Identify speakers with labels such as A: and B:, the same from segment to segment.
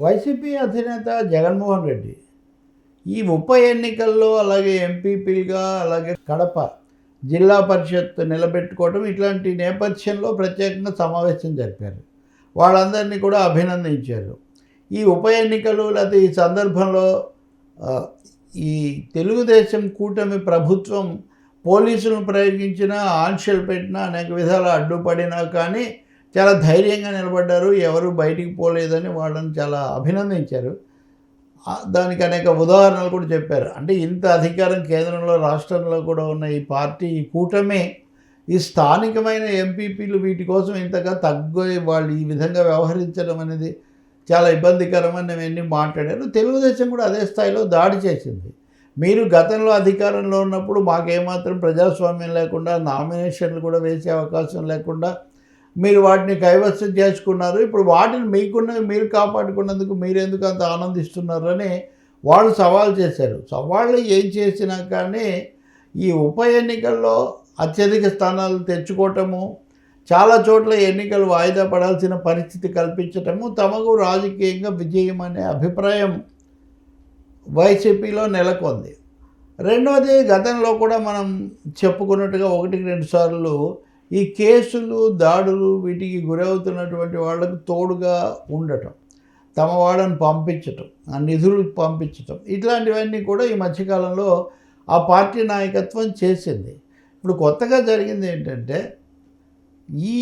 A: YCP అధినేత జగన్మోహన్ రెడ్డి ఈ ఉప ఎన్నికల్లో అలాగే ఎంపీపీలుగా అలాగే కడప జిల్లా పరిషత్ నిలబెట్టుకోవడం ఇట్లాంటి నేపథ్యంలో ప్రత్యేకంగా సమావేశం జరిపారు. వాళ్ళందరినీ కూడా అభినందించారు. ఈ ఉప ఎన్నికలు లేకపోతే ఈ సందర్భంలో ఈ తెలుగుదేశం కూటమి ప్రభుత్వం పోలీసులను ప్రయోగించినా ఆంక్షలు పెట్టినా అనేక విధాలు అడ్డుపడినా కానీ చాలా ధైర్యంగా నిలబడ్డారు. ఎవరు బయటికి పోలేదని వాళ్ళని చాలా అభినందించారు. దానికి అనేక ఉదాహరణలు కూడా చెప్పారు. అంటే ఇంత అధికారం కేంద్రంలో రాష్ట్రంలో కూడా ఉన్న ఈ పార్టీ ఈ కూటమే ఈ స్థానికమైన ఎంపీపీలు వీటి కోసం ఇంతగా తగ్గు వాళ్ళు ఈ విధంగా వ్యవహరించడం అనేది చాలా ఇబ్బందికరమని అవన్నీ మాట్లాడారు తెలుగుదేశం కూడా అదే స్థాయిలో దాడి చేసింది. మీరు గతంలో అధికారంలో ఉన్నప్పుడు మాకేమాత్రం ప్రజాస్వామ్యం లేకుండా నామినేషన్లు కూడా వేసే అవకాశం లేకుండా మీరు వాటిని కైవసం చేసుకున్నారు. ఇప్పుడు వాటిని మీకున్నవి మీరు కాపాడుకున్నందుకు మీరు ఎందుకు అంత ఆనందిస్తున్నారని వాళ్ళు సవాల్ చేశారు. సవాళ్ళు ఏం చేసినా కానీ ఈ ఉప ఎన్నికల్లో అత్యధిక స్థానాలు తెచ్చుకోవటము చాలా చోట్ల ఎన్నికలు వాయిదా పడాల్సిన పరిస్థితి కల్పించటము తమకు రాజకీయంగా విజయం అనే అభిప్రాయం వైసీపీలో నెలకొంది. రెండవది గతంలో కూడా మనం చెప్పుకున్నట్టుగా ఒకటికి రెండు సార్లు ఈ కేసులు దాడులు వీటికి గురవుతున్నటువంటి వాళ్ళకు తోడుగా ఉండటం తమ వాళ్ళని పంపించటం ఆ నిధులు పంపించటం ఇట్లాంటివన్నీ కూడా ఈ మధ్యకాలంలో ఆ పార్టీ నాయకత్వం చేసింది. ఇప్పుడు కొత్తగా జరిగింది ఏంటంటే ఈ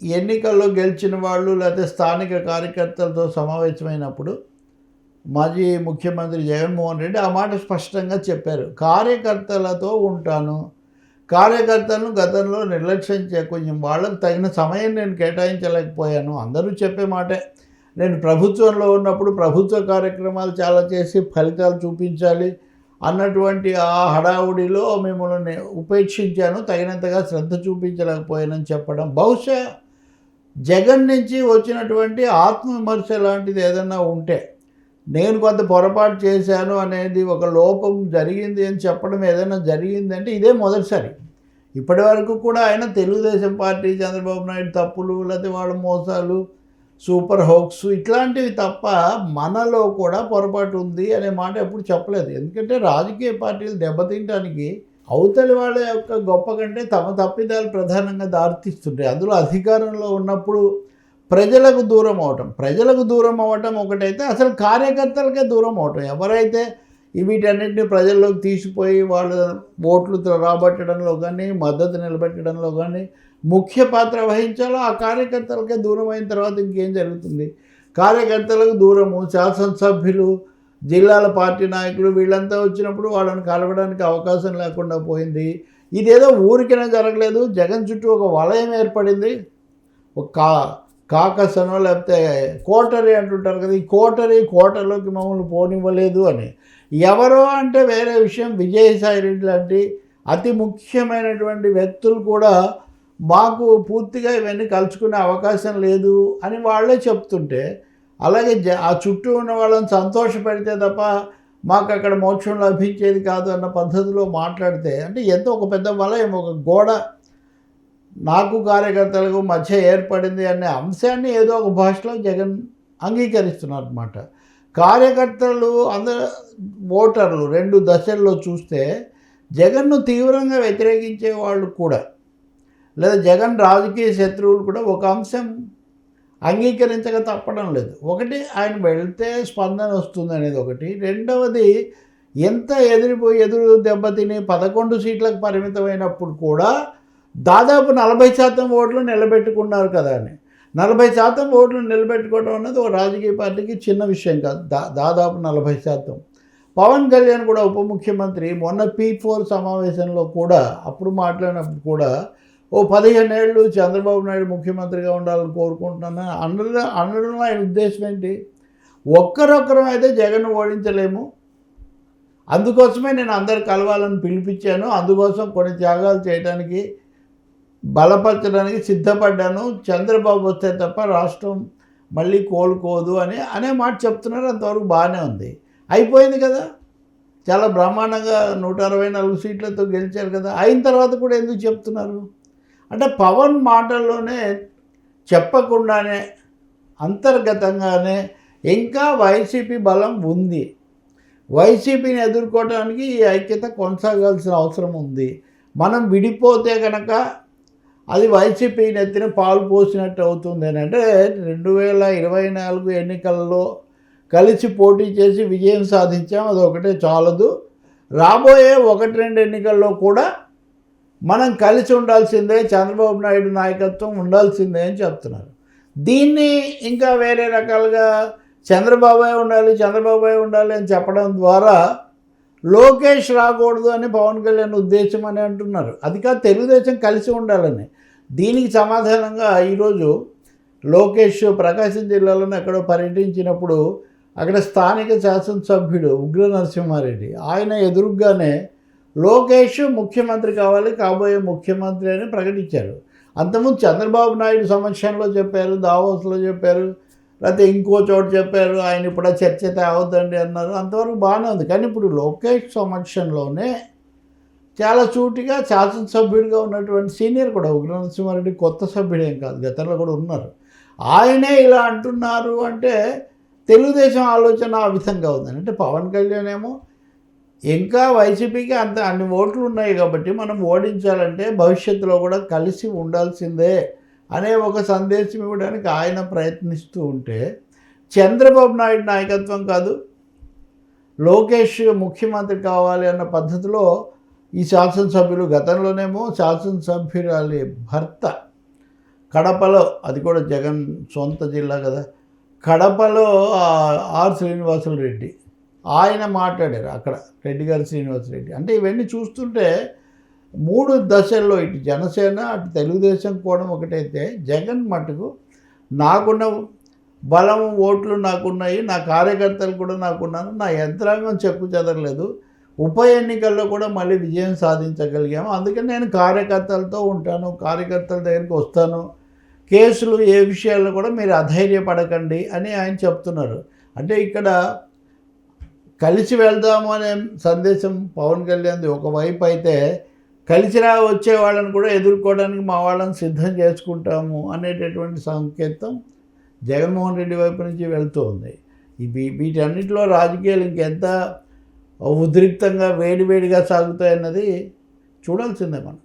A: ఎన్నికల్లో గెలిచిన వాళ్ళు లేకపోతే స్థానిక కార్యకర్తలతో సమావేశమైనప్పుడు మాజీ ముఖ్యమంత్రి జగన్మోహన్ రెడ్డి ఆ మాట స్పష్టంగా చెప్పారు. కార్యకర్తలతో ఉంటాను కార్యకర్తలను గతంలో నిర్లక్ష్యం చే కొంచెం వాళ్ళకు తగిన సమయం నేను కేటాయించలేకపోయాను. అందరూ చెప్పే మాటే. నేను ప్రభుత్వంలో ఉన్నప్పుడు ప్రభుత్వ కార్యక్రమాలు చాలా చేసి ఫలితాలు చూపించాలి అన్నటువంటి ఆ హడావుడిలో మిమ్మల్ని ఉపేక్షించాను. తగినంతగా శ్రద్ధ చూపించలేకపోయానని చెప్పడం. బహుశా జగన్ నుంచి వచ్చినటువంటి ఆత్మవిమర్శ లాంటిది ఏదన్నా ఉంటే నేను కొంత పొరపాటు చేశాను అనేది ఒక లోపం జరిగింది అని చెప్పడం ఏదైనా జరిగిందంటే ఇదే మొదటిసారి. ఇప్పటి వరకు కూడా ఆయన తెలుగుదేశం పార్టీ చంద్రబాబు నాయుడు తప్పులు లేకపోతే వాళ్ళ మోసాలు సూపర్ హోక్స్ ఇట్లాంటివి తప్ప మనలో కూడా పొరపాటు ఉంది అనే మాట ఎప్పుడు చెప్పలేదు. ఎందుకంటే రాజకీయ పార్టీలు దెబ్బతింటానికి అవతలి వాళ్ళ యొక్క గొప్ప కంటే తమ తప్పిదాలు ప్రధానంగా దారితీస్తుంటాయి. అందులో అధికారంలో ఉన్నప్పుడు ప్రజలకు దూరం అవటం ప్రజలకు దూరం అవ్వటం ఒకటైతే అసలు కార్యకర్తలకే దూరం అవటం. ఎవరైతే వీటన్నింటినీ ప్రజల్లోకి తీసిపోయి వాళ్ళ ఓట్లు రాబట్టడంలో కానీ మద్దతు నిలబెట్టడంలో కానీ ముఖ్య పాత్ర వహించాలో? ఆ కార్యకర్తలకే దూరం అయిన తర్వాత ఇంకేం జరుగుతుంది? కార్యకర్తలకు దూరము శాసనసభ్యులు జిల్లాల పార్టీ నాయకులు వీళ్ళంతా వచ్చినప్పుడు వాళ్ళని కలవడానికి అవకాశం లేకుండా పోయింది. ఇదేదో ఊరికైనా జరగలేదు. జగన్ చుట్టూ ఒక వలయం ఏర్పడింది. ఒక కా కాకసనో లేకపోతే కోటరీ అంటుంటారు కదా ఈ కోటరీ కోటలోకి మమ్మల్ని పోనివ్వలేదు అని. ఎవరో అంటే వేరే విషయం. విజయసాయి రెడ్డి లాంటి అతి ముఖ్యమైనటువంటి వ్యక్తులు కూడా మాకు పూర్తిగా ఇవన్నీ కలుసుకునే అవకాశం లేదు అని వాళ్ళే చెప్తుంటే అలాగే జ ఆ చుట్టూ ఉన్న వాళ్ళని సంతోషపెడితే తప్ప మాకు అక్కడ మోక్షం లభించేది కాదు అన్న పద్ధతిలో మాట్లాడితే అంటే ఎంతో ఒక పెద్ద వలయం ఒక గోడ నాకు కార్యకర్తలకు మధ్య ఏర్పడింది అనే అంశాన్ని ఏదో ఒక భాషలో జగన్ అంగీకరిస్తున్నారు అనమాట కార్యకర్తలు అందరు ఓటర్లు రెండు దశల్లో చూస్తే జగన్ను తీవ్రంగా వ్యతిరేకించే వాళ్ళు కూడా లేదా జగన్ రాజకీయ శత్రువులు కూడా ఒక అంశం అంగీకరించక తప్పడం లేదు. ఒకటి ఆయన వెళ్తే స్పందన వస్తుంది అనేది ఒకటి. రెండవది ఎంత ఎదిరిపోయి ఎదురు దెబ్బతిని పదకొండు సీట్లకు పరిమితమైనప్పుడు కూడా దాదాపు నలభై శాతం ఓట్లు నిలబెట్టుకున్నారు కదా అని. నలభై శాతం ఓట్లు నిలబెట్టుకోవడం అన్నది ఒక రాజకీయ పార్టీకి చిన్న విషయం కాదు. దా దాదాపు నలభై శాతం. పవన్ కళ్యాణ్ కూడా ఉప ముఖ్యమంత్రి. మొన్న పీ ఫోర్ సమావేశంలో కూడా అప్పుడు మాట్లాడినప్పుడు కూడా ఓ పదిహేను ఏళ్ళు చంద్రబాబు నాయుడు ముఖ్యమంత్రిగా ఉండాలని కోరుకుంటున్నాను. అనడం అనడంలో ఆయన ఉద్దేశం ఏంటి? ఒక్కరొక్కరం అయితే జగన్ ఓడించలేము. అందుకోసమే నేను అందరు కలవాలని పిలిపించాను. అందుకోసం కొన్ని త్యాగాలు చేయడానికి బలపరచడానికి సిద్ధపడ్డాను. చంద్రబాబు వస్తే తప్ప రాష్ట్రం మళ్ళీ కోలుకోదు అని అనే మాట చెప్తున్నారు. అంతవరకు బాగానే ఉంది. అయిపోయింది కదా. చాలా బ్రహ్మాండంగా నూట అరవై నాలుగు సీట్లతో గెలిచారు కదా. అయిన తర్వాత కూడా ఎందుకు చెప్తున్నారు? అంటే పవన్ మాటల్లోనే చెప్పకుండానే అంతర్గతంగానే ఇంకా వైసీపీ బలం ఉంది. వైసీపీని ఎదుర్కోవడానికి ఈ ఐక్యత కొనసాగాల్సిన అవసరం ఉంది. మనం విడిపోతే కనుక అది వైసీపీ నెత్తిన పాలు పోసినట్టు అవుతుంది అని అంటే రెండు వేల ఇరవై నాలుగు ఎన్నికల్లో కలిసి పోటీ చేసి విజయం సాధించాం. అది ఒకటే చాలదు. రాబోయే ఒకటి రెండు ఎన్నికల్లో కూడా మనం కలిసి ఉండాల్సిందే చంద్రబాబు నాయుడు నాయకత్వం ఉండాల్సిందే అని చెప్తున్నారు. దీన్ని ఇంకా వేరే రకాలుగా చంద్రబాబే ఉండాలి చంద్రబాబే ఉండాలి అని చెప్పడం ద్వారా లోకేష్ రాకూడదు అని పవన్ కళ్యాణ్ ఉద్దేశం అని అంటున్నారు. అది కాదు తెలుగుదేశం కలిసి ఉండాలని. దీనికి సమాధానంగా ఈరోజు లోకేష్ ప్రకాశం జిల్లాలోనే ఎక్కడో పర్యటించినప్పుడు అక్కడ స్థానిక శాసనసభ్యుడు ఉగ్ర నరసింహారెడ్డి ఆయన ఎదురుగానే లోకేష్ ముఖ్యమంత్రి కావాలి కాబోయే ముఖ్యమంత్రి అని ప్రకటించారు. అంతకుముందు చంద్రబాబు నాయుడు సమక్షంలో చెప్పారు దావోస్లో చెప్పారు లేకపోతే ఇంకో చోట చెప్పారు ఆయన ఇప్పుడు ఆ చర్చ తేవద్దండి అన్నారు. అంతవరకు బాగానే ఉంది. కానీ ఇప్పుడు లోకేష్ సమక్షంలోనే చాలా సూటిగా శాసనసభ్యుడిగా ఉన్నటువంటి సీనియర్ కూడా ఉగ్ర నరసింహారెడ్డి కొత్త సభ్యుడేం కాదు గతంలో కూడా ఉన్నారు. ఆయనే ఇలా అంటున్నారు అంటే తెలుగుదేశం ఆలోచన ఆ విధంగా ఉందని అంటే పవన్ కళ్యాణ్ ఏమో ఇంకా వైసీపీకి అంత అన్ని ఓట్లు ఉన్నాయి కాబట్టి మనం ఓడించాలంటే భవిష్యత్తులో కూడా కలిసి ఉండాల్సిందే. అనే ఒక సందేశం ఇవ్వడానికి ఆయన ప్రయత్నిస్తూ ఉంటే చంద్రబాబు నాయుడు నాయకత్వం కాదు లోకేష్ ముఖ్యమంత్రి కావాలి అన్న పద్ధతిలో ఈ శాసనసభ్యులు గతంలోనేమో శాసనసభ్యురాలి భర్త కడపలో అది కూడా జగన్ సొంత జిల్లా కదా కడపలో ఆర్ శ్రీనివాసులు రెడ్డి ఆయన మాట్లాడారు అక్కడ రెడ్డి గారు శ్రీనివాసరెడ్డి అంటే ఇవన్నీ చూస్తుంటే మూడు దశల్లో ఇటు జనసేన అటు తెలుగుదేశం కూడా ఒకటైతే జగన్ మటుకు నాకున్న బలం ఓట్లు నాకున్నాయి నా కార్యకర్తలు కూడా నాకున్నాను నా యంత్రాంగం చెక్కు చెదరలేదు. ఉప ఎన్నికల్లో కూడా మళ్ళీ విజయం సాధించగలిగాము. అందుకని నేను కార్యకర్తలతో ఉంటాను కార్యకర్తల దగ్గరికి వస్తాను. కేసులు ఏ విషయాల్లో కూడా మీరు అధైర్యపడకండి అని ఆయన చెప్తున్నారు. అంటే ఇక్కడ కలిసి వెళ్దాము అనే సందేశం పవన్ కళ్యాణ్ది ఒకవైపు అయితే కలిసిరా వచ్చే వాళ్ళని కూడా ఎదుర్కోవడానికి మా వాళ్ళని సిద్ధం చేసుకుంటాము అనేటటువంటి సంకేతం జగన్మోహన్ రెడ్డి వైపు నుంచి వెళ్తూ ఉంది ఇవి వీటన్నిటిలో రాజకీయాలు ఇంకెంత ఉద్రిక్తంగా వేడివేడిగా సాగుతాయన్నది చూడాల్సిందే మనం.